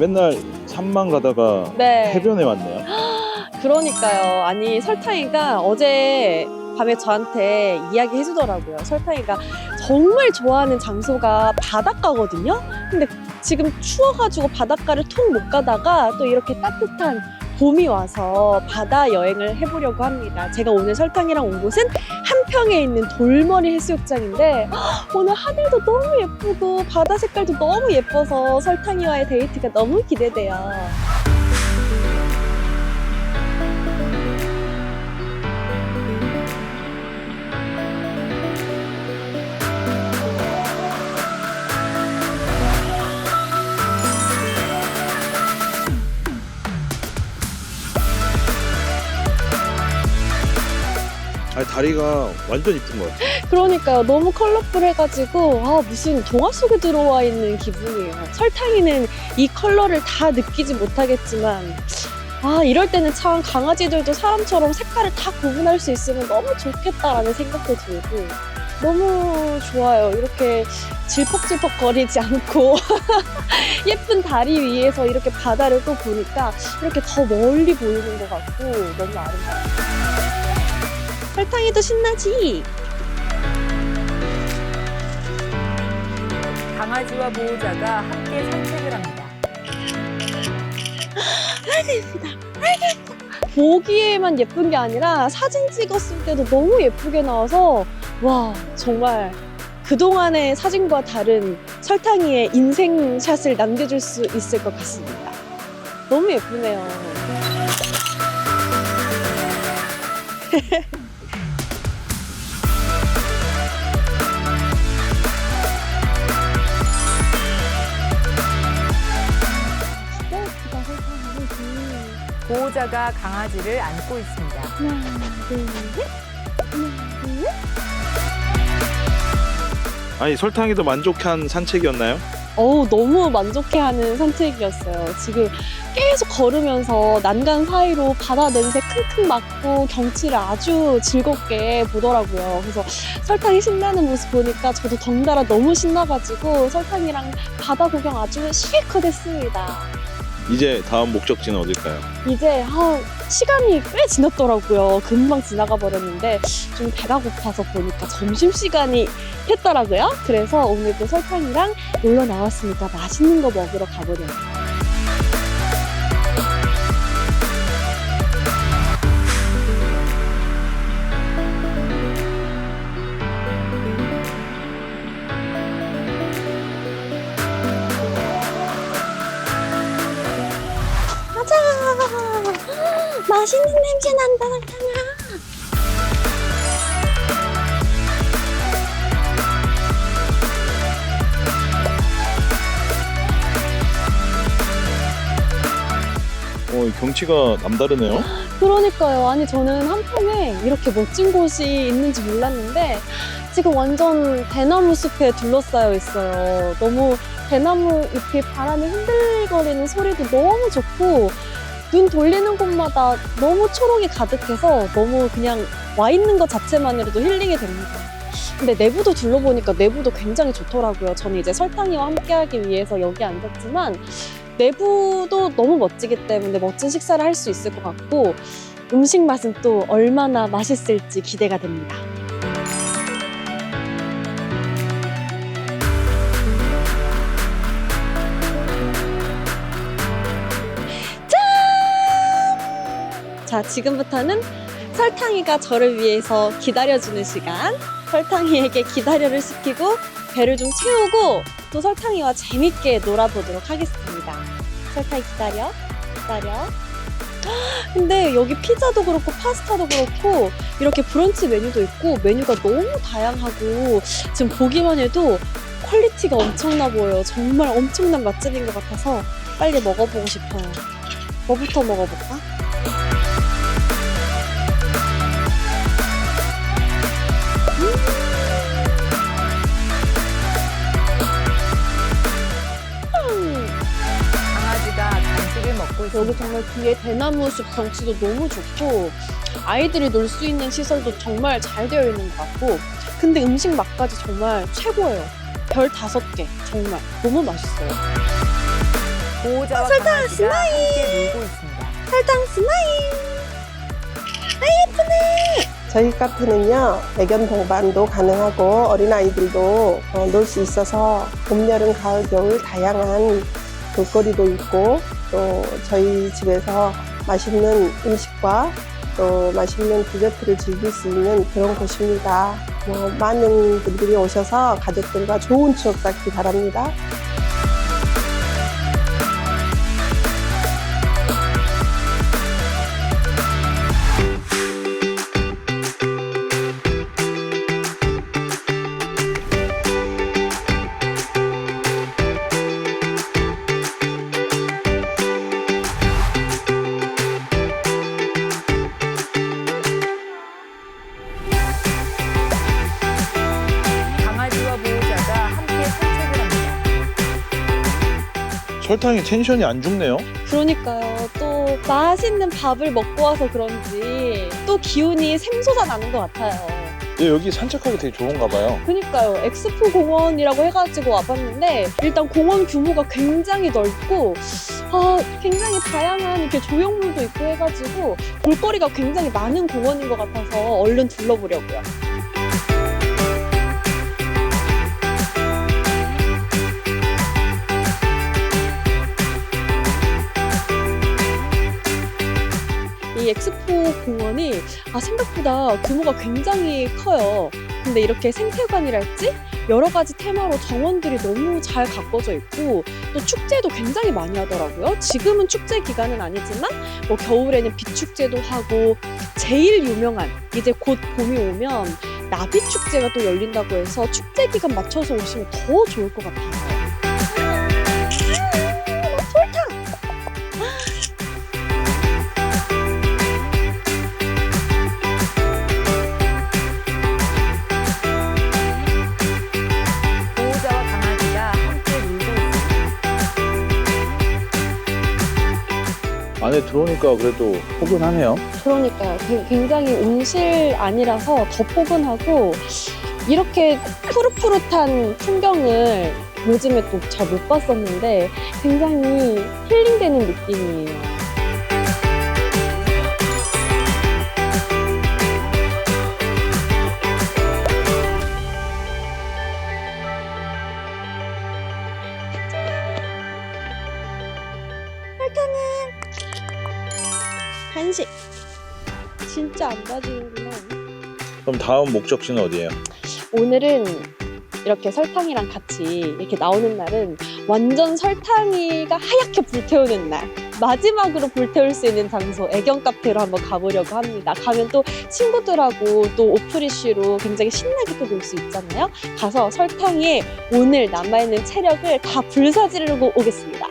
맨날 산만 가다가 네. 해변에 왔네요. 그러니까요. 아니 설탕이가 어제 밤에 저한테 이야기 해주더라고요. 설탕이가 정말 좋아하는 장소가 바닷가거든요. 근데 지금 추워가지고 바닷가를 통 못 가다가 또 이렇게 따뜻한 봄이 와서 바다 여행을 해보려고 합니다. 제가 오늘 설탕이랑 온 곳은 한평에 있는 돌머리 해수욕장인데 헉, 오늘 하늘도 너무 예쁘고 바다 색깔도 너무 예뻐서 설탕이와의 데이트가 너무 기대돼요. 아니 다리가 완전 이쁜 것 같아요. 그러니까요. 너무 컬러풀해가지고 아 무슨 동화 속에 들어와 있는 기분이에요. 설탕이는 이 컬러를 다 느끼지 못하겠지만 아 이럴 때는 참 강아지들도 사람처럼 색깔을 다 구분할 수 있으면 너무 좋겠다라는 생각도 들고 너무 좋아요. 이렇게 질퍽질퍽 거리지 않고 예쁜 다리 위에서 이렇게 바다를 또 보니까 이렇게 더 멀리 보이는 것 같고 너무 아름다워요. 설탕이도 신나지? 강아지와 보호자가 함께 산책을 합니다. 보기에만 예쁜 게 아니라 사진 찍었을 때도 너무 예쁘게 나와서 와 정말 그동안의 사진과 다른 설탕이의 인생샷을 남겨줄 수 있을 것 같습니다. 너무 예쁘네요. 보호자가 강아지를 안고 있습니다. 하나 둘 셋. 하나 둘 셋. 아니 설탕이도 만족한 산책이었나요? 어우, 너무 만족해하는 산책이었어요. 지금 계속 걸으면서 난간 사이로 바다 냄새 킁킁 맡고 경치를 아주 즐겁게 보더라고요. 그래서 설탕이 신나는 모습 보니까 저도 덩달아 너무 신나가지고 설탕이랑 바다 구경 아주 실컷 했습니다. 이제 다음 목적지는 어딜까요? 이제 아, 시간이 꽤 지났더라고요. 금방 지나가 버렸는데 좀 배가 고파서 보니까 점심 시간이 됐더라고요. 그래서 오늘도 설탕이랑 놀러 나왔으니까 맛있는 거 먹으러 가보려고. 가 맛있는 냄새 난다, 설탕아. 어, 이 경치가 남다르네요. 그러니까요. 아니, 저는 한평에 이렇게 멋진 곳이 있는지 몰랐는데, 지금 완전 대나무 숲에 둘러싸여 있어요. 너무 대나무 잎이 바람에 흔들거리는 소리도 너무 좋고, 눈 돌리는 곳마다 너무 초록이 가득해서 너무 그냥 와 있는 것 자체만으로도 힐링이 됩니다. 근데 내부도 둘러보니까 내부도 굉장히 좋더라고요. 저는 이제 설탕이와 함께하기 위해서 여기 앉았지만 내부도 너무 멋지기 때문에 멋진 식사를 할 수 있을 것 같고 음식 맛은 또 얼마나 맛있을지 기대가 됩니다. 자, 지금부터는 설탕이가 저를 위해서 기다려주는 시간. 설탕이에게 기다려를 시키고 배를 좀 채우고 또 설탕이와 재밌게 놀아보도록 하겠습니다. 설탕이 기다려, 기다려. 근데 여기 피자도 그렇고 파스타도 그렇고 이렇게 브런치 메뉴도 있고 메뉴가 너무 다양하고 지금 보기만 해도 퀄리티가 엄청나 보여요. 정말 엄청난 맛집인 것 같아서 빨리 먹어보고 싶어요. 뭐부터 먹어볼까? 여기 정말 뒤에 대나무 숲 경치도 너무 좋고 아이들이 놀 수 있는 시설도 정말 잘 되어 있는 것 같고 근데 음식 맛까지 정말 최고예요. 별 다섯 개 정말 너무 맛있어요. 보호자와 강아지가 함께 놀고 있습니다. 설탕 스마일. 저희 카페는요, 애견 동반도 가능하고 어린아이들도 어, 놀수 있어서 봄, 여름, 가을, 겨울 다양한 볼거리도 있고 또 저희 집에서 맛있는 음식과 또 맛있는 디저트를 즐길 수 있는 그런 곳입니다. 뭐, 많은 분들이 오셔서 가족들과 좋은 추억 쌓기 바랍니다. 설탕이 텐션이 안 죽네요. 그러니까요. 또 맛있는 밥을 먹고 와서 그런지 또 기운이 샘솟아 나는 것 같아요. 근데 여기 산책하기 되게 좋은가 봐요. 그니까요. 엑스포 공원이라고 해가지고 와봤는데 일단 공원 규모가 굉장히 넓고 아 굉장히 다양한 이렇게 조형물도 있고 해가지고 볼거리가 굉장히 많은 공원인 것 같아서 얼른 둘러보려고요. 이 엑스포 공원이 아, 생각보다 규모가 굉장히 커요. 근데 이렇게 생태관이랄지 여러 가지 테마로 정원들이 너무 잘 가꿔져 있고 또 축제도 굉장히 많이 하더라고요. 지금은 축제 기간은 아니지만 뭐 겨울에는 빛축제도 하고 제일 유명한 이제 곧 봄이 오면 나비 축제가 또 열린다고 해서 축제 기간 맞춰서 오시면 더 좋을 것 같아요. 안에 들어오니까 그래도 포근하네요. 그러니까요. 되- 굉장히 온실 아니라서 더 포근하고 이렇게 푸릇푸릇한 풍경을 요즘에 또 잘 못 봤었는데 굉장히 힐링되는 느낌이에요. 간식 진짜 안 봐주는구나. 그럼 다음 목적지는 어디예요? 오늘은 이렇게 설탕이랑 같이 이렇게 나오는 날은 완전 설탕이가 하얗게 불태우는 날. 마지막으로 불태울 수 있는 장소 애견 카페로 한번 가보려고 합니다. 가면 또 친구들하고 또 오프리쉬로 굉장히 신나게 또 놀 수 있잖아요. 가서 설탕이 오늘 남아있는 체력을 다 불사지르고 오겠습니다.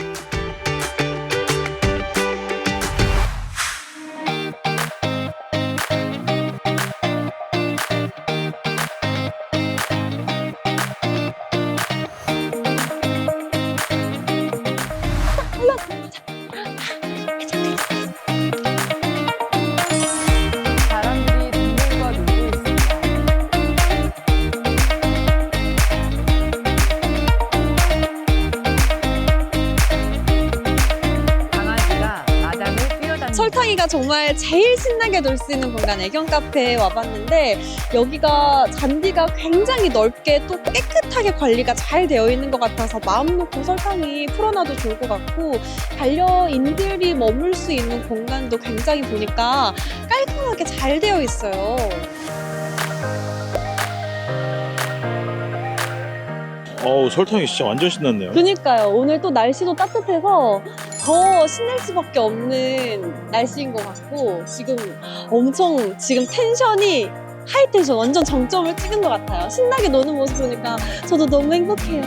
설탕이가 정말 제일 신나게 놀 수 있는 공간 애견 카페에 와봤는데 여기가 잔디가 굉장히 넓게 또 깨끗하게 관리가 잘 되어 있는 것 같아서 마음 놓고 설탕이 풀어놔도 좋을 것 같고 반려인들이 머물 수 있는 공간도 굉장히 보니까 깔끔하게 잘 되어 있어요. 어우 설탕이 진짜 완전 신났네요. 그니까요. 오늘 또 날씨도 따뜻해서 더 신날 수밖에 없는 날씨인 것 같고 지금 엄청 지금 텐션이 하이 텐션 완전 정점을 찍은 것 같아요. 신나게 노는 모습 보니까 저도 너무 행복해요.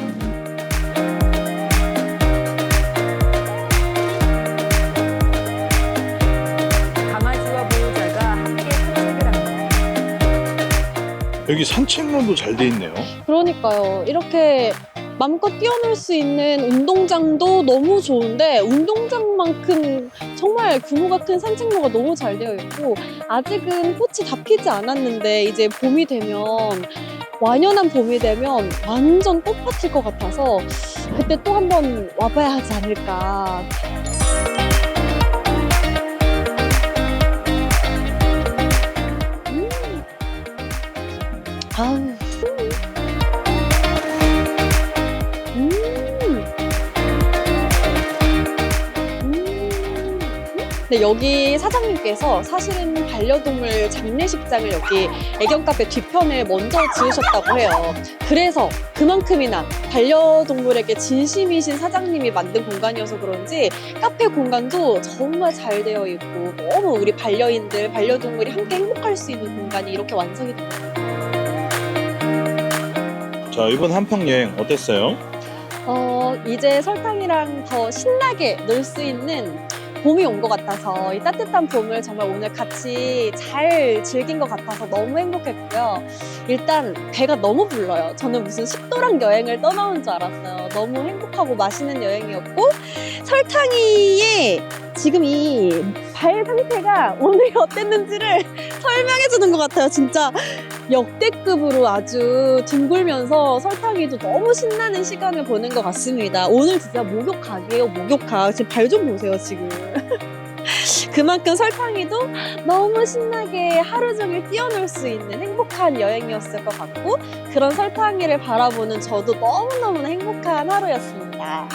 강아지와 보호자가 함께 산책을 합니다. 여기 산책로도 잘 돼 있네요. 그러니까요. 이렇게 마음껏 뛰어놀 수 있는 운동장도 너무 좋은데 운동장만큼 정말 규모가 큰 산책로가 너무 잘 되어 있고 아직은 꽃이 다 피지 않았는데 이제 봄이 되면 완연한 봄이 되면 완전 꽃밭일 것 같아서 그때 또 한번 와봐야 하지 않을까. 음. 아우. 네, 여기 사장님께서 사실은 반려동물 장례식장을 여기 애견 카페 뒤편에 먼저 지으셨다고 해요. 그래서 그만큼이나 반려동물에게 진심이신 사장님이 만든 공간이어서 그런지 카페 공간도 정말 잘 되어 있고 너무 우리 반려인들, 반려동물이 함께 행복할 수 있는 공간이 이렇게 완성이 됩니다. 자, 이번 한평 여행 어땠어요? 어, 이제 설탕이랑 더 신나게 놀 수 있는 봄이 온 것 같아서 이 따뜻한 봄을 정말 오늘 같이 잘 즐긴 것 같아서 너무 행복했고요. 일단 배가 너무 불러요. 저는 무슨 식도락 여행을 떠나온 줄 알았어요. 너무 행복하고 맛있는 여행이었고 설탕이의 지금 이 발 상태가 오늘 어땠는지를 설명해 주는 것 같아요. 진짜 역대급으로 아주 둥글면서 설탕이도 너무 신나는 시간을 보낸 것 같습니다. 오늘 진짜 목욕 각이에요, 목욕 각. 지금 발 좀 보세요, 지금. 그만큼 설탕이도 너무 신나게 하루 종일 뛰어놀 수 있는 행복한 여행이었을 것 같고, 그런 설탕이를 바라보는 저도 너무너무 행복한 하루였습니다.